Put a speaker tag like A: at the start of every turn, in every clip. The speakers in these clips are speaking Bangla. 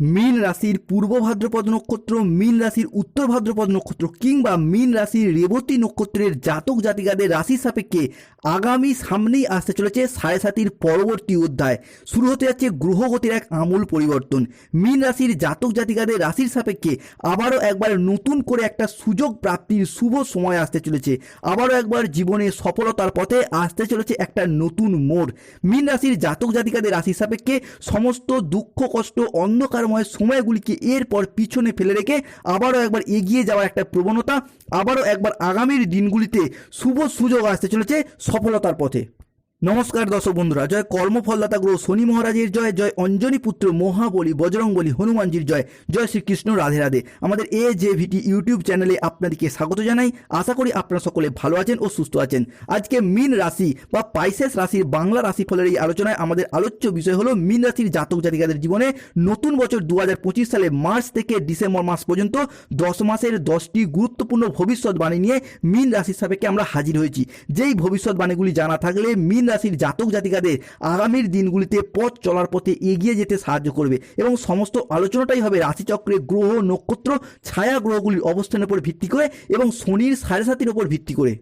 A: মীন রাশির পূর্ব ভাদ্রপদ নক্ষত্র, মীন রাশির উত্তর ভাদ্রপদ নক্ষত্র কিংবা মীন রাশির রেবতী নক্ষত্রের জাতক জাতিকাদের রাশি সাপেক্ষে আগামী সামনেই আসতে চলেছে সাড়ে সাতির পরবর্তী অধ্যায়। শুরু হতে যাচ্ছে গ্রহগতির এক আমূল পরিবর্তন। মীন রাশির জাতক জাতিকাদের রাশির সাপেক্ষে আবারও একবার নতুন করে একটা সুযোগ প্রাপ্তির শুভ সময় আসতে চলেছে। আবারও একবার জীবনে সফলতার পথে আসতে চলেছে একটা নতুন মোড়। মীন রাশির জাতক জাতিকাদের রাশি সাপেক্ষে সমস্ত দুঃখ, কষ্ট অন্ধকারময় সময়গুলিকে এরপর পিছনে ফেলে রেখে আবারও একবার এগিয়ে যাওয়ার একটা প্রবণতা, আবারও একবার আগামীর দিনগুলিতে শুভ সুযোগ আসতে চলেছে সফলতার পথে। নমস্কার দর্শক বন্ধুরা, জয় কর্মফলদাতা গ্রহ শনি মহারাজের জয় জয় অঞ্জনী পুত্র মহাবলী বজরংবলী হনুমানজির জয় জয় শ্রীকৃষ্ণ রাধে রাধে। আমাদের এ জে ভিটি ইউটিউব চ্যানেলে আপনাদেরকে স্বাগত জানাই। আশা করি আপনারা সকলে ভালো আছেন ও সুস্থ আছেন। আজকে মিন রাশি বা পাইসেস রাশির বাংলা রাশিফলের এই আলোচনায় আমাদের আলোচ্য বিষয় হলো মিন রাশির জাতক জাতিকাদের জীবনে নতুন বছর দু হাজার পঁচিশ সালে মার্চ থেকে ডিসেম্বর মাস পর্যন্ত দশ মাসের দশটি গুরুত্বপূর্ণ ভবিষ্যৎবাণী নিয়ে মিন রাশির সাপেক্ষে আমরা হাজির হয়েছি। যেই ভবিষ্যৎবাণীগুলি জানা থাকলে মিন রাশির জাতক জাতিকাদের আগামীর দিনগুলিতে পথ চলার পথে এগিয়ে যেতে সাহায্য করবে এবং সমস্ত আলোচনাটাই হবে রাশিচক্রে গ্রহ, নক্ষত্র, ছায়া গ্রহগুলির অবস্থানের উপর ভিত্তি করে এবং শনির সাড়ে সাতির উপর ভিত্তি করে।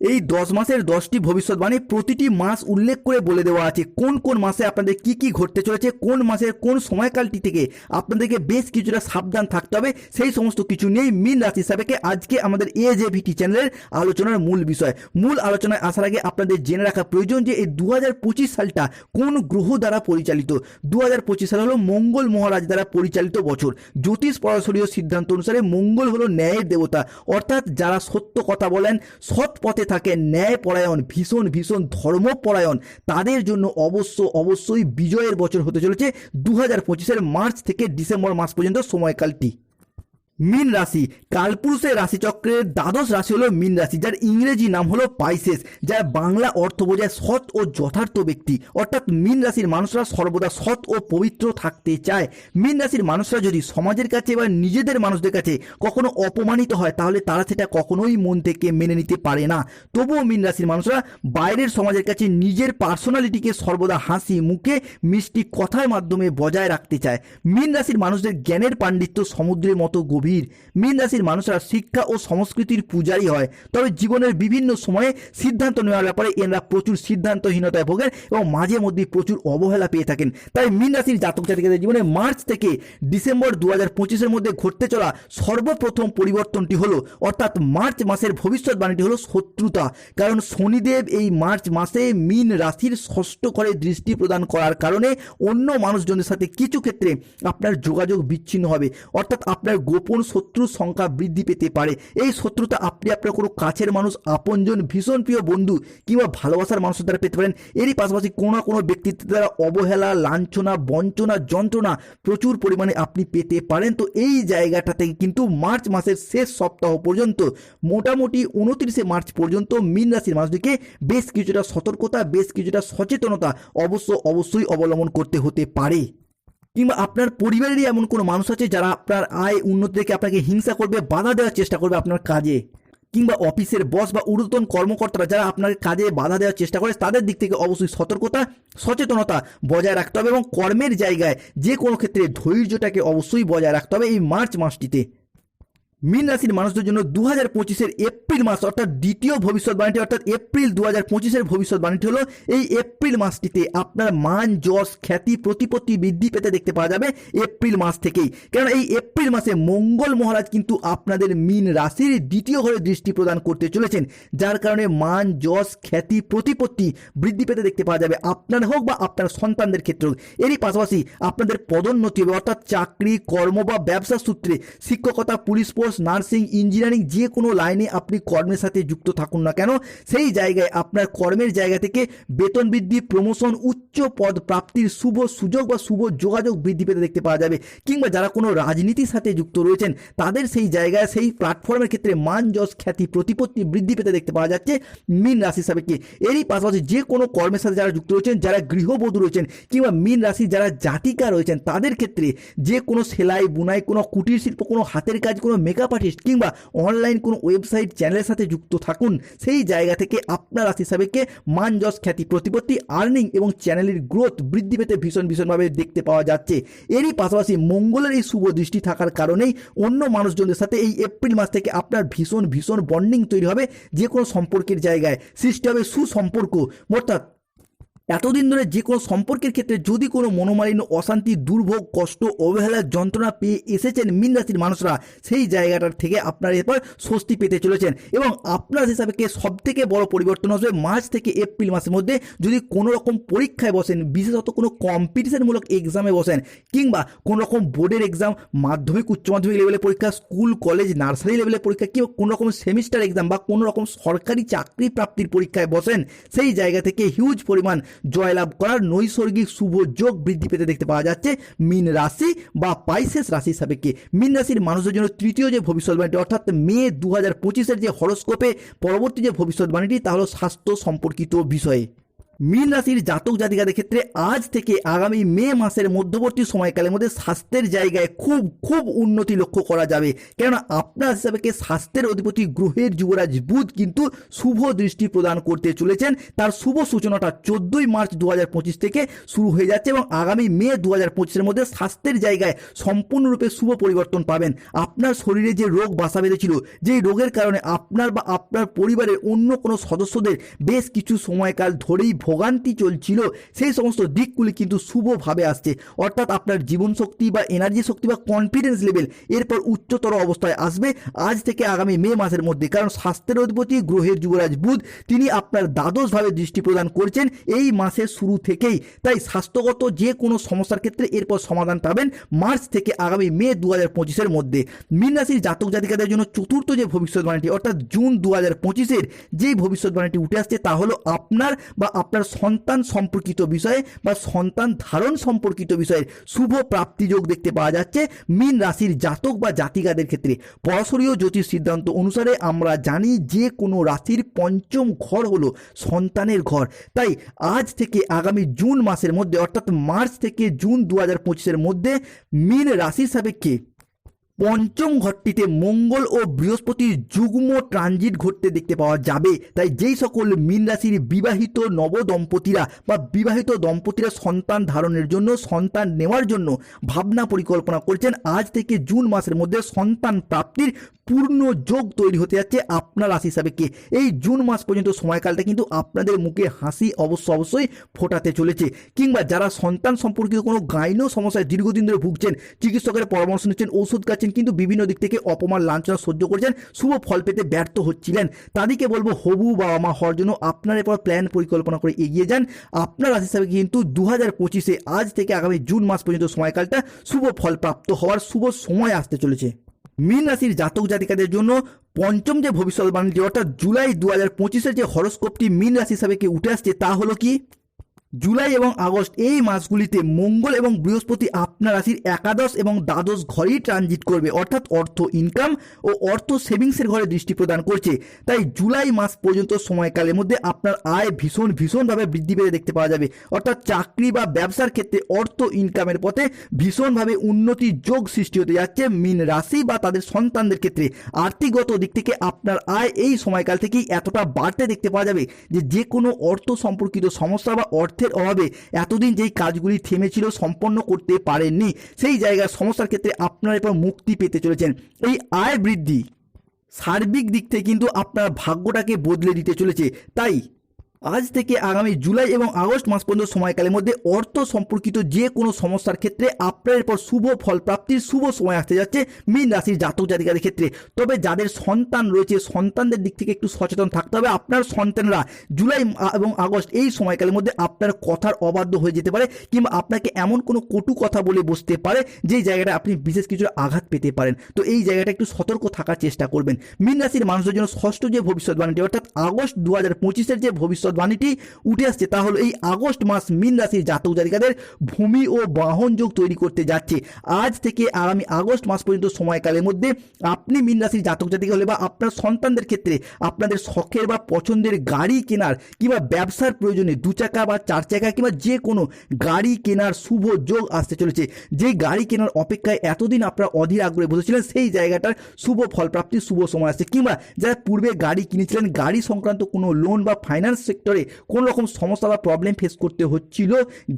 A: এই দশ মাসের দশটি ভবিষ্যৎবাণী প্রতিটি মাস উল্লেখ করে বলে দেওয়া আছে। কোন কোন মাসে আপনাদের কি কি ঘটতে চলেছে? কোন মাসের কোন সময়কালটি থেকে আপনাদেরকে বেশ কিছুটা সাবধান থাকতে হবে? সেই সমস্ত কিছু নিয়েই মিন রাশি সাপেক্ষে আজকে আমাদের এ জে ভিটি চ্যানেলের আলোচনার মূল বিষয়। মূল আলোচনায় আসার আগে আপনাদের জেনে রাখা প্রয়োজন যে, এই দু হাজার পঁচিশ সালটা কোন গ্রহ দ্বারা পরিচালিত? দু হাজার পঁচিশ সাল হলো মঙ্গল মহারাজ দ্বারা পরিচালিত বছর। জ্যোতিষ পরাশরীয় সিদ্ধান্ত অনুসারে মঙ্গল হলো ন্যায়ের দেবতা। অর্থাৎ যারা সত্য কথা বলেন, সৎ পথে থাকে ন্যায় পরায়ণ ভীষণ ভীষণ ধর্মপরায়ণ, তাদের জন্য অবশ্য, অবশ্যই বিজয়ের বছর হতে চলেছে দু হাজার পঁচিশের মার্চ থেকে ডিসেম্বর মাস পর্যন্ত সময়কালটি। মিন রাশি। কালপুরুষের রাশিচক্রের দ্বাদশ রাশি হলো মিন রাশি, যার ইংরেজি নাম হলো পাইসেস, যার বাংলা অর্থ বোঝায় সৎ ও যথার্থ ব্যক্তি। অর্থাৎ মিন রাশির মানুষরা সর্বদা সৎ ও পবিত্র থাকতে চায়। মিন রাশির মানুষরা যদি সমাজের কাছে বা নিজেদের মানুষদের কাছে কখনো অপমানিত হয়, তাহলে তারা সেটা কখনোই মন থেকে মেনে নিতে পারে না। তবুও মিন রাশির মানুষরা বাইরের সমাজের কাছে নিজের পার্সোনালিটিকে সর্বদা হাসি মুখে মিষ্টি কথার মাধ্যমে বজায় রাখতে চায়। মিন রাশির মানুষদের জ্ঞানের পাণ্ডিত্য সমুদ্রের মতো গভীর। মীন রাশির মানুষরা শিক্ষা ও সংস্কৃতির পূজারী হয়, তবে জীবনের বিভিন্ন সময়ে সিদ্ধান্ত নেওয়ার ব্যাপারে এনারা প্রচুর সিদ্ধান্তহীনতায় ভোগেন এবং মাঝে মধ্যে প্রচুর অবহেলা পেয়ে থাকেন। তাই মীন রাশির জাতক জাতিকাদের জীবনে মার্চ থেকে ডিসেম্বর দু হাজার পঁচিশের মধ্যে ঘটতে চলা সর্বপ্রথম পরিবর্তনটি হলো, অর্থাৎ মার্চ মাসের ভবিষ্যৎবাণীটি হলো শত্রুতা। কারণ শনিদেব এই মার্চ মাসে মীন রাশির ষষ্ঠ ঘরে দৃষ্টি প্রদান করার কারণে অন্য মানুষজনের সাথে কিছু ক্ষেত্রে আপনার যোগাযোগ বিচ্ছিন্ন হবে, অর্থাৎ আপনার গোপন শত্রুর সংখ্যা বৃদ্ধি পেতে পারে, এই শত্রুতা আপনি আপনার কোনো কাছের মানুষ, আপনজন, ভীষণ প্রিয় বন্ধু কিংবা ভালোবাসার মানুষের দ্বারা পেতে পারেন। এরই পাশাপাশি কোনো না কোনো ব্যক্তিত্বের দ্বারা অবহেলা, লাঞ্ছনা, বঞ্চনা, যন্ত্রণা প্রচুর পরিমাণে আপনি পেতে পারেন। তো এই জায়গাটা থেকে কিন্তু মার্চ মাসের শেষ সপ্তাহ পর্যন্ত, মোটামুটি উনত্রিশে মার্চ পর্যন্ত মীন রাশির মানুষদেরকে বেশ কিছুটা সতর্কতা, বেশ কিছুটা সচেতনতা অবশ্য অবশ্যই অবলম্বন করতে হতে পারে। কিংবা আপনার পরিবারেরই এমন কোনো মানুষ আছে যারা আপনার আয় উন্নতি দেখে আপনাকে হিংসা করবে, বাধা দেওয়ার চেষ্টা করবে আপনার কাজে? কিংবা অফিসের বস বা ঊর্ধ্বতন কর্মকর্তারা যারা আপনার কাজে বাধা দেওয়ার চেষ্টা করে, তাদের দিক থেকে অবশ্যই সতর্কতা, সচেতনতা বজায় রাখতে হবে এবং কর্মের জায়গায় যে কোনো ক্ষেত্রে ধৈর্যটাকে অবশ্যই বজায় রাখতে হবে এই মার্চ মাসটিতে। মীন রাশির মানুষদের জন্য দু হাজার পঁচিশের এপ্রিল মাস, অর্থাৎ দ্বিতীয় ভবিষ্যৎবাণীটি অর্থাৎ এপ্রিল দু হাজার পঁচিশের ভবিষ্যৎবাণীটি হলো এই এপ্রিল মাসটিতে আপনার মান, যশ, খ্যাতি, প্রতিপত্তি বৃদ্ধি পেতে দেখতে পাওয়া যাবে এপ্রিল মাস থেকেই। কারণ এই এপ্রিল মাসে মঙ্গল মহারাজ কিন্তু আপনাদের মীন রাশির দ্বিতীয় ঘরে দৃষ্টি প্রদান করতে চলেছেন, যার কারণে মান, যশ, খ্যাতি, প্রতিপত্তি বৃদ্ধি পেতে দেখতে পাওয়া যাবে আপনার হোক বা আপনার সন্তানদের ক্ষেত্রে হোক এরই পাশাপাশি আপনাদের পদোন্নতি হবে, অর্থাৎ চাকরি, কর্ম বা ব্যবসা সূত্রে শিক্ষকতা, পুলিশ ফোর্স নার্সিং, ইঞ্জিনিয়ারিং যে কোনো লাইনে আপনি কর্মের সাথে যুক্ত থাকুন না কেন, সেই জায়গায় আপনার কর্মের জায়গা থেকে বেতন বৃদ্ধি প্রমোশন উচ্চ পদ প্রাপ্তির শুভ সুযোগ বা শুভ যোগাযোগ বৃদ্ধি পেতে দেখতে পাওয়া যাবে। কিংবা যারা কোনো রাজনীতির সাথে যুক্ত রয়েছেন, তাদের সেই জায়গায়, সেই প্ল্যাটফর্মের ক্ষেত্রে মান, যশ, খ্যাতি, প্রতিপত্তি বৃদ্ধি পেতে দেখতে পাওয়া যাচ্ছে মিন রাশি সাপেক্ষে। এরই পাশাপাশি যে কোনো কর্মের সাথে যারা যুক্ত রয়েছেন, যারা গৃহবধূ রয়েছেন, কিংবা মিন রাশি যারা জাতিকা রয়েছেন, তাদের ক্ষেত্রে যে কোনো সেলাই, বুনাই, কোনো কুটির শিল্প, কোনো হাতের কাজ, কোনো মেকআপ মেকআপ আর্টিস্ট কিংবা অনলাইন কোনো ওয়েবসাইট চ্যানেলের সাথে যুক্ত থাকুন, সেই জায়গা থেকে আপনার রাশি সাপেক্ষে মান যশ খ্যাতি, প্রতিপত্তি আর্নিং এবং চ্যানেলের গ্রোথ বৃদ্ধি পেতে ভীষণ ভীষণভাবে দেখতে পাওয়া যাচ্ছে। এরই পাশাপাশি মঙ্গলের এই শুভ দৃষ্টি থাকার কারণেই অন্য মানুষজনদের সাথে এই এপ্রিল মাস থেকে আপনার ভীষণ ভীষণ বন্ডিং তৈরি হবে যে কোনো সম্পর্কের জায়গায়। সৃষ্টি হবে সুসম্পর্ক। অর্থাৎ এতদিন ধরে যে কোনো সম্পর্কের ক্ষেত্রে যদি কোনো মনোমালিন্য, অশান্তি, দুর্ভোগ, কষ্ট অবহেলার যন্ত্রণা পেয়ে এসেছেন মীন রাশির মানুষরা, সেই জায়গাটার থেকে আপনারা এরপর স্বস্তি পেতে চলেছেন। এবং আপনার হিসাবে সব থেকে বড় পরিবর্তন আসবে মার্চ থেকে এপ্রিল মাসের মধ্যে যদি কোনো রকম পরীক্ষায় বসেন, বিশেষত কোনো কম্পিটিশনমূলক এক্সামে বসেন, কিংবা কোনো রকম বোর্ডের এক্সাম মাধ্যমিক, উচ্চ মাধ্যমিক লেভেলের পরীক্ষা, স্কুল কলেজ নার্সারি লেভেলের পরীক্ষা, কিংবা কোনো রকম সেমিস্টার এক্সাম বা কোনো রকম সরকারি চাকরি প্রাপ্তির পরীক্ষায় বসেন, সেই জায়গা থেকে হিউজ পরিমাণ জয়লাভ করার নৈসর্গিক শুভ যোগ বৃদ্ধি পেতে দেখতে পাওয়া যাচ্ছে মিন রাশি বা পাইসেস রাশির সাপেক্ষে। মিন রাশির মানুষের জন্য তৃতীয় যে ভবিষ্যৎবাণীটি, অর্থাৎ মে দু হাজার পঁচিশের যে হরস্কোপে পরবর্তী যে ভবিষ্যৎবাণীটি, তা হলো স্বাস্থ্য সম্পর্কিত বিষয়ে। মীন রাশির জাতক জাতিকাদের ক্ষেত্রে আজ থেকে আগামী মে মাসের মধ্যবর্তী সময়কালের মধ্যে স্বাস্থ্যের জায়গায় খুব খুব উন্নতি লক্ষ্য করা যাবে। কেননা আপনার হিসাবে স্বাস্থ্যের অধিপতি গ্রহের যুবরাজ বুধ কিন্তু শুভ দৃষ্টি প্রদান করতে চলেছেন। তার শুভ সূচনাটা চোদ্দই মার্চ দু হাজার পঁচিশ থেকে শুরু হয়ে যাচ্ছে এবং আগামী মে দু হাজার মধ্যে স্বাস্থ্যের জায়গায় সম্পূর্ণরূপে শুভ পরিবর্তন পাবেন। আপনার শরীরে যে রোগ বাসা বেঁধেছিল, যেই রোগের কারণে আপনার বা আপনার পরিবারের অন্য কোনো সদস্যদের বেশ কিছু সময়কাল ধরেই ভোগান্তি চলছিল, সেই সমস্ত দিকগুলি কিন্তু শুভভাবে আসছে। অর্থাৎ আপনার জীবন শক্তি বা এনার্জি শক্তি বা কনফিডেন্স লেভেল এরপর উচ্চতর অবস্থায় আসবে আজ থেকে আগামী মে মাসের মধ্যে। কারণ স্বাস্থ্যের অধিপতি গ্রহের যুবরাজ বুধ, তিনি আপনার দ্বাদশভাবে দৃষ্টি প্রদান করছেন এই মাসের শুরু থেকেই। তাই স্বাস্থ্যগত যে কোনো সমস্যার ক্ষেত্রে এরপর সমাধান পাবেন মার্চ থেকে আগামী মে দু হাজার পঁচিশের মধ্যে। মীন রাশির জাতক জাতিকাদের জন্য চতুর্থ যে ভবিষ্যৎবাণীটি, অর্থাৎ জুন দু হাজার পঁচিশের যেই ভবিষ্যৎবাণীটি উঠে আসছে তা হলো আপনার বা আপনার সন্তান সম্পর্কিত বিষয়ে বা সন্তান ধারণ সম্পর্কিত বিষয়ে শুভ প্রাপ্তিযোগ দেখতে পাওয়া যাচ্ছে। মীন রাশির জাতক বা জাতিকাদের ক্ষেত্রে পরাশরীয় জ্যোতিষ সিদ্ধান্ত অনুসারে আমরা জানি যে কোনো রাশির পঞ্চম ঘর হলো সন্তানের ঘর। তাই আজ থেকে আগামী জুন মাসের মধ্যে অর্থাৎ মার্চ থেকে জুন দু হাজার পঁচিশের মধ্যে মীন রাশির সাপেক্ষে পঞ্চম ঘরটিতে মঙ্গল ও বৃহস্পতির যুগ্ম ট্রানজিট ঘটতে দেখতে পাওয়া যাবে। তাই যেই সকল মীন রাশির বিবাহিত নবদম্পতিরা বা বিবাহিত দম্পতিরা সন্তান ধারণের জন্য, সন্তান নেওয়ার জন্য ভাবনা পরিকল্পনা করছেন, আজ থেকে জুন মাসের মধ্যে সন্তান প্রাপ্তির পূর্ণ যোগ তৈরি হতে যাচ্ছে আপনার রাশি হিসাবে কি। এই জুন মাস পর্যন্ত সময়কালটা কিন্তু আপনাদের মুখে হাসি অবশ্য অবশ্যই ফোটাতে চলেছে। কিংবা যারা সন্তান সম্পর্কিত কোনো গাইনো সমস্যায় দীর্ঘদিন ধরে ভুগছেন, চিকিৎসকের পরামর্শ নিচ্ছেন, ওষুধ খাচ্ছেন কিন্তু বিভিন্ন দিক থেকে অপমান, লাঞ্ছনা সহ্য করেছেন, শুভ ফল পেতে ব্যর্থ হচ্ছিলেন। তাদেরকে বলব, হবু বাবা মা হওয়ার জন্য আপনার এরপর প্ল্যান পরিকল্পনা করে এগিয়ে যান। আপনার রাশি হিসাবে কিন্তু দু হাজার পঁচিশে আজ থেকে আগামী জুন মাস পর্যন্ত সময়কালটা শুভ ফল প্রাপ্ত হওয়ার শুভ সময় আসতে চলেছে। মীন রাশির জাতক জাতিকাদের জন্য পঞ্চম যে ভবিষ্যৎবাণীটি অর্থাৎ জুলাই দু হাজার পঁচিশের যে হরস্কোপটি মীন রাশি হিসাবে কি উঠে আসছে তা হলো কি? জুলাই এবং আগস্ট এই মাসগুলিতে মঙ্গল এবং বৃহস্পতি আপনার রাশির একাদশ এবং দ্বাদশ ঘরেই ট্রানজিট করবে। অর্থাৎ অর্থ ইনকাম ও অর্থ সেভিংসের ঘরে দৃষ্টি প্রদান করছে। তাই জুলাই মাস পর্যন্ত সময়কালের মধ্যে আপনার আয় ভীষণ, ভীষণভাবে বৃদ্ধি পেতে দেখতে পাওয়া যাবে। অর্থাৎ চাকরি বা ব্যবসার ক্ষেত্রে অর্থ ইনকামের পথে ভীষণভাবে উন্নতির যোগ সৃষ্টি হতে যাচ্ছে মিন রাশি বা তাদের সন্তানদের ক্ষেত্রে। আর্থিকগত দিক থেকে আপনার আয় এই সময়কাল থেকেই এতটা বাড়তে দেখতে পাওয়া যাবে যে যে কোনো অর্থ সম্পর্কিত সমস্যা বা অর্থের অভাবে এতদিন যেই কাজগুলি থেমেছিল সম্পন্ন করতে পারেননি, সেই জায়গায় সমস্যার ক্ষেত্রে আপনারা এরপর মুক্তি পেতে চলেছেন। এই আয় বৃদ্ধি সার্বিক দিক থেকে কিন্তু আপনার ভাগ্যটাকে বদলে দিতে চলেছে। তাই আজ থেকে আগামী জুলাই এবং আগস্ট মাস পর্যন্ত সময়কালের মধ্যে অর্থ সম্পর্কিত যে কোনো সমস্যার ক্ষেত্রে আপনার এরপর শুভ ফল প্রাপ্তির শুভ সময় আসতে যাচ্ছে মীন রাশির জাতক জাতিকাদের ক্ষেত্রে। তবে যাদের সন্তান রয়েছে, সন্তানদের দিক থেকে একটু সচেতন থাকতে হবে। আপনার সন্তানরা জুলাই এবং আগস্ট এই সময়কালের মধ্যে আপনার কথার অবাধ্য হয়ে যেতে পারে কিংবা আপনাকে এমন কোনো কটু কথা বলে বসতে পারে যেই জায়গাটা আপনি বিশেষ কিছু আঘাত পেতে পারেন। তো এই জায়গাটা একটু সতর্ক থাকার চেষ্টা করবেন। মীন রাশির মানুষদের জন্য ষষ্ঠ যে ভবিষ্যৎ ভবিষ্যৎবাণীটি, অর্থাৎ আগস্ট দু হাজার পঁচিশের যে ভবিষ্যৎ ভবিষ্যৎবাণীটি উঠে আসছে। তা হলো এই আগস্ট মাস মীন রাশির জাতক জাতিকাদের ভূমি ও বাহন যোগ তৈরি করতে যাচ্ছে। আজ থেকে আগামী আগস্ট মাস পর্যন্ত সময়কালের মধ্যে আপনি মীন রাশির জাতক জাতিকা হলে বা আপনার সন্তানদের ক্ষেত্রে আপনাদের শখের বা পছন্দের গাড়ি কেনার কিংবা ব্যবসার প্রয়োজনে দু চাকা বা চার চাকা কিংবা যে কোনো গাড়ি কেনার শুভ যোগ আসতে চলেছে। যে গাড়ি কেনার অপেক্ষায় এতদিন আপনারা অধীর আগ্রহে বসেছিলেন, সেই জায়গাটার শুভ ফলপ্রাপ্তির শুভ সময় আসছে। কিংবা যারা পূর্বে গাড়ি কিনেছিলেন, গাড়ি সংক্রান্ত কোনো লোন বা ফাইন্যান্স সেক্টরে কোনো রকম সমস্যা বা প্রবলেম ফেস করতে হচ্ছিল,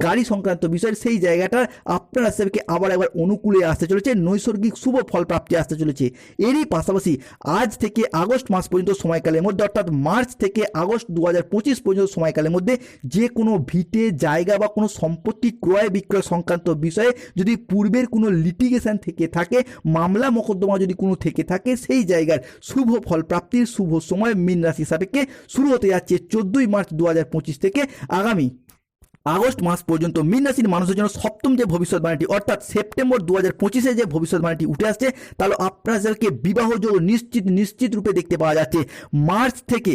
A: গাড়ি সংক্রান্ত বিষয়ে সেই জায়গাটা আপনার হিসেবে আবার একবার অনুকূলে আসতে চলেছে, নৈসর্গিক শুভ ফল প্রাপ্তি আসতে চলেছে। এরই পাশাপাশি আজ থেকে আগস্ট মাস পর্যন্ত সময়কালের মধ্যে, অর্থাৎ মার্চ থেকে আগস্ট দু হাজার পঁচিশ পর্যন্ত সময়কালের মধ্যে যে কোনো ভিটে, জায়গা বা কোনো সম্পত্তি ক্রয় বিক্রয় সংক্রান্ত বিষয়ে যদি পূর্বের কোনো লিটিগেশন থেকে থাকে, মামলা মোকদ্দমা যদি কোনো থেকে থাকে, সেই জায়গার শুভ ফল প্রাপ্তির শুভ সময় মীন রাশি সাপেক্ষে শুরু হতে যাচ্ছে চোদ্দোই মার্চ দু থেকে আগামী আগস্ট মাস পর্যন্ত মীন রাশির মানুষের জন্য সপ্তম যে ভবিষ্যৎবাণীটি, অর্থাৎ সেপ্টেম্বর দু হাজার পঁচিশে যে ভবিষ্যৎবাণীটি উঠে আসছে, তাহলে আপনাদেরকে বিবাহ জল নিশ্চিত নিশ্চিত রূপে দেখতে পাওয়া যাচ্ছে। মার্চ থেকে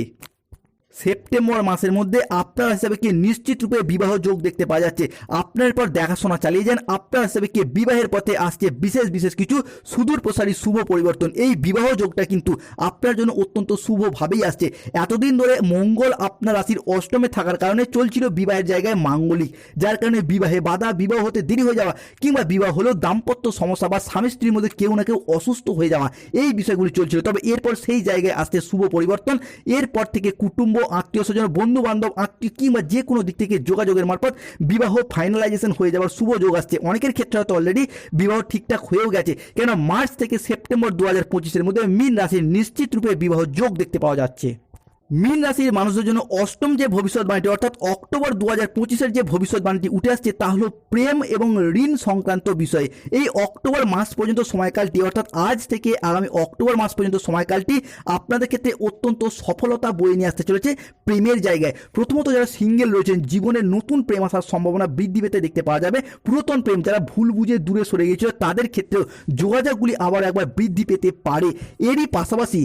A: সেপ্টেম্বর মাসের মধ্যে আপনার হিসাবে কি নিশ্চিত রূপে বিবাহ যোগ দেখতে পাওয়া যাচ্ছে? আপনার পর দেখাশোনা চালিয়ে যান, আপনার হিসাবে কি বিবাহের পথে আসছে বিশেষ বিশেষ কিছু? সুদূর প্রসারী শুভ পরিবর্তন, এই বিবাহ যোগটা কিন্তু আপনার জন্য অত্যন্ত শুভভাবেই আসছে। এতদিন ধরে মঙ্গল আপনার রাশির অষ্টমে থাকার কারণে চলছিল বিবাহের জায়গায় মাঙ্গলিক, যার কারণে বিবাহে বাধা, বিবাহ হতে দেরি হয়ে যাওয়া কিংবা বিবাহ হলেও দাম্পত্য সমস্যা বা স্বামী স্ত্রীর মধ্যে কেউ না কেউ অসুস্থ হয়ে যাওয়া, এই বিষয়গুলি চলছিল। তবে এরপর সেই জায়গায় আসতে শুভ পরিবর্তন, এরপর থেকে কুটুম্ব আত্মীয় স্বজন বন্ধু বান্ধব আত্মীয় কিংবা যে কোনো দিক থেকে যোগাযোগের মারফত বিবাহ ফাইনালাইজেশন হয়ে যাওয়ার শুভ যোগ আসছে। অনেকের ক্ষেত্রে হয়তো অলরেডি বিবাহ ঠিকঠাক হয়েও গেছে। কেন মার্চ থেকে সেপ্টেম্বর দু হাজার পঁচিশের মধ্যে মীন রাশির নিশ্চিত রূপে বিবাহ যোগ দেখতে পাওয়া যাচ্ছে। মীন রাশির মানুষদের জন্য অষ্টম যে ভবিষ্যৎবাণীটি অর্থাৎ অক্টোবর দু হাজার পঁচিশের যে ভবিষ্যৎবাণীটি উঠে আসছে, তা হলো প্রেম এবং ঋণ সংক্রান্ত বিষয়। এই অক্টোবর মাস পর্যন্ত সময়কালটি, অর্থাৎ আজ থেকে আগামী অক্টোবর মাস পর্যন্ত সময়কালটি আপনাদের ক্ষেত্রে অত্যন্ত সফলতা বয়ে নিয়ে আসতে চলেছে প্রেমের জায়গায়। প্রথমত যারা সিঙ্গেল রয়েছেন, জীবনে নতুন প্রেম আসার সম্ভাবনা বৃদ্ধি পেতে দেখতে পাওয়া যাবে। পুরাতন প্রেম, যারা ভুল বুঝে দূরে সরে গিয়েছিল, তাদের ক্ষেত্রেও যোগাযোগগুলি আবার একবার বৃদ্ধি পেতে পারে। এরই পাশাপাশি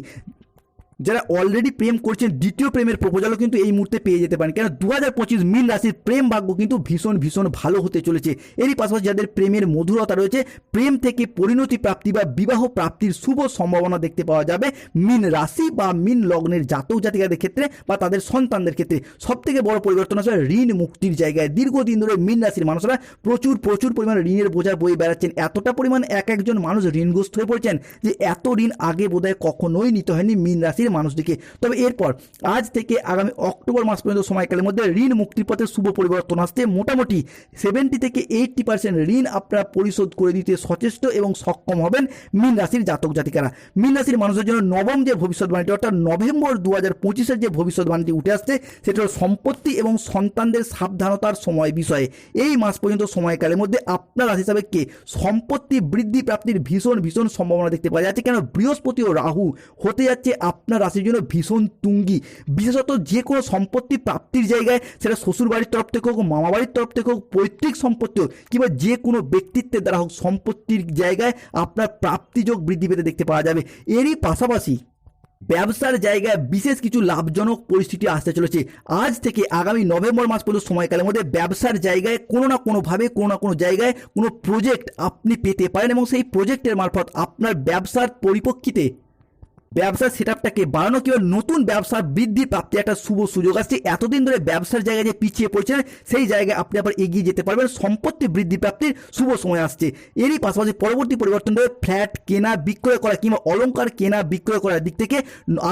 A: যারা অলরেডি প্রেম করছেন, দ্বিতীয় প্রেমের প্রপোজালও কিন্তু এই মুহূর্তে পেয়ে যেতে পারেন। কেন? দু হাজার পঁচিশ মীন রাশির প্রেম ভাগ্য কিন্তু ভীষণ ভীষণ ভালো হতে চলেছে। এরই পাশাপাশি যাদের প্রেমের মধুরতা রয়েছে, প্রেম থেকে পরিণতি প্রাপ্তি বা বিবাহ প্রাপ্তির শুভ সম্ভাবনা দেখতে পাওয়া যাবে। মিন রাশি বা মিন লগ্নের জাতক জাতিকাদের ক্ষেত্রে বা তাদের সন্তানদের ক্ষেত্রে সব থেকে বড় পরিবর্তন আসবে ঋণ মুক্তির জায়গায়। দীর্ঘদিন ধরে মিন রাশির মানুষরা প্রচুর প্রচুর পরিমাণ ঋণের বোঝা বয়ে বেড়াচ্ছেন। এতটা পরিমাণ এক একজন মানুষ ঋণগ্রস্ত হয়ে পড়ছেন যে এত ঋণ আগে বোধহয় কখনোই নিতে হয়নি মিন রাশির মানুষটিকে। তবে এরপর আজ থেকে আগামী অক্টোবর মাস পর্যন্ত সময়কালের মধ্যে ঋণ মুক্তির পথে শুভ পরিবর্তন আসছে মোটামুটি সেভেন্টি থেকে এইটটি পার্সেন্ট ঋণ আপনারা পরিশোধ করে দিতে সচেষ্ট এবং সক্ষম হবেন মীন রাশির জাতক জাতিকারা। মীন রাশির মানুষের জন্য নবম যে ভবিষ্যৎবাণীটি, অর্থাৎ নভেম্বর দু হাজার পঁচিশের যে ভবিষ্যৎবাণীটি উঠে আসছে, সেটা হলো সম্পত্তি এবং সন্তানদের সাবধানতার সময় বিষয়ে। এই মাস পর্যন্ত সময়কালের মধ্যে আপনার রাশি হিসাবে কে? সম্পত্তি বৃদ্ধি প্রাপ্তির ভীষণ ভীষণ সম্ভাবনা দেখতে পাওয়া যাচ্ছে। কেন? বৃহস্পতি ও রাহু হতে যাচ্ছে আপনার রাশির জন্য ভীষণ তুঙ্গি। বিশেষত যে কোনো সম্পত্তি প্রাপ্তির জায়গায় সেটা শ্বশুর বাড়ির তরফ থেকে হোক মামা বাড়ির তরফ থেকে হোক, পৈতৃক সম্পত্তি হোক, কিংবা যে কোনো ব্যক্তিত্বের দ্বারা হোক, সম্পত্তির জায়গায় আপনার প্রাপ্তিযোগ বৃদ্ধি পেতে দেখতে পাওয়া যাবে। এরই পাশাপাশি ব্যবসার জায়গায় বিশেষ কিছু লাভজনক পরিস্থিতি আসতে চলেছে। আজ থেকে আগামী নভেম্বর মাস পর্যন্ত সময়কালের মধ্যে ব্যবসার জায়গায় কোনো না কোনোভাবে, কোনো না কোনো জায়গায় কোনো প্রজেক্ট আপনি পেতে পারেন এবং সেই প্রজেক্টের মারফত আপনার ব্যবসার পরিপ্রেক্ষিতে ব্যবসার সেট আপটাকে বাড়ানো কিংবা নতুন ব্যবসার বৃদ্ধি প্রাপ্তি একটা শুভ সুযোগ আসছে। এতদিন ধরে ব্যবসার জায়গায় যে পিছিয়ে পড়ছেন, সেই জায়গায় আপনি আবার এগিয়ে যেতে পারবেন। সম্পত্তি বৃদ্ধি প্রাপ্তির শুভ সময় আসছে। এরই পাশাপাশি পরবর্তী পরিবর্তন ধরে ফ্ল্যাট কেনা, বিক্রয় করা কিংবা অলংকার কেনা, বিক্রয় করার দিক থেকে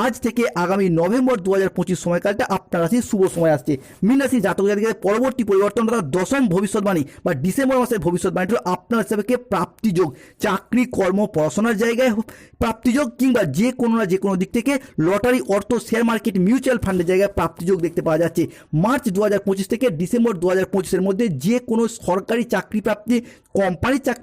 A: আজ থেকে আগামী নভেম্বর দু হাজার পঁচিশ সময়কালটা আপনার রাশির শুভ সময় আসছে। মীন রাশি জাতক জাতিকাদের পরবর্তী পরিবর্তন তথা দশম ভবিষ্যৎবাণী বা ডিসেম্বর মাসের ভবিষ্যৎবাণীটা হলো আপনার হিসাবে প্রাপ্তিযোগ। চাকরি, কর্ম, পড়াশোনার জায়গায় প্রাপ্তিযোগ কিংবা যে কোনো না যে কোনো দিক থেকে লটারি, অর্থ শেয়ার মার্কেট মিউচুয়াল ফান্ডের জায়গায় প্রাপ্তিযোগ দেখতে পাওয়া যাচ্ছে। মার্চ দু থেকে ডিসেম্বর দু হাজার মধ্যে যে কোনো সরকারি চাকরি প্রাপ্তি কোম্পানির চাকরি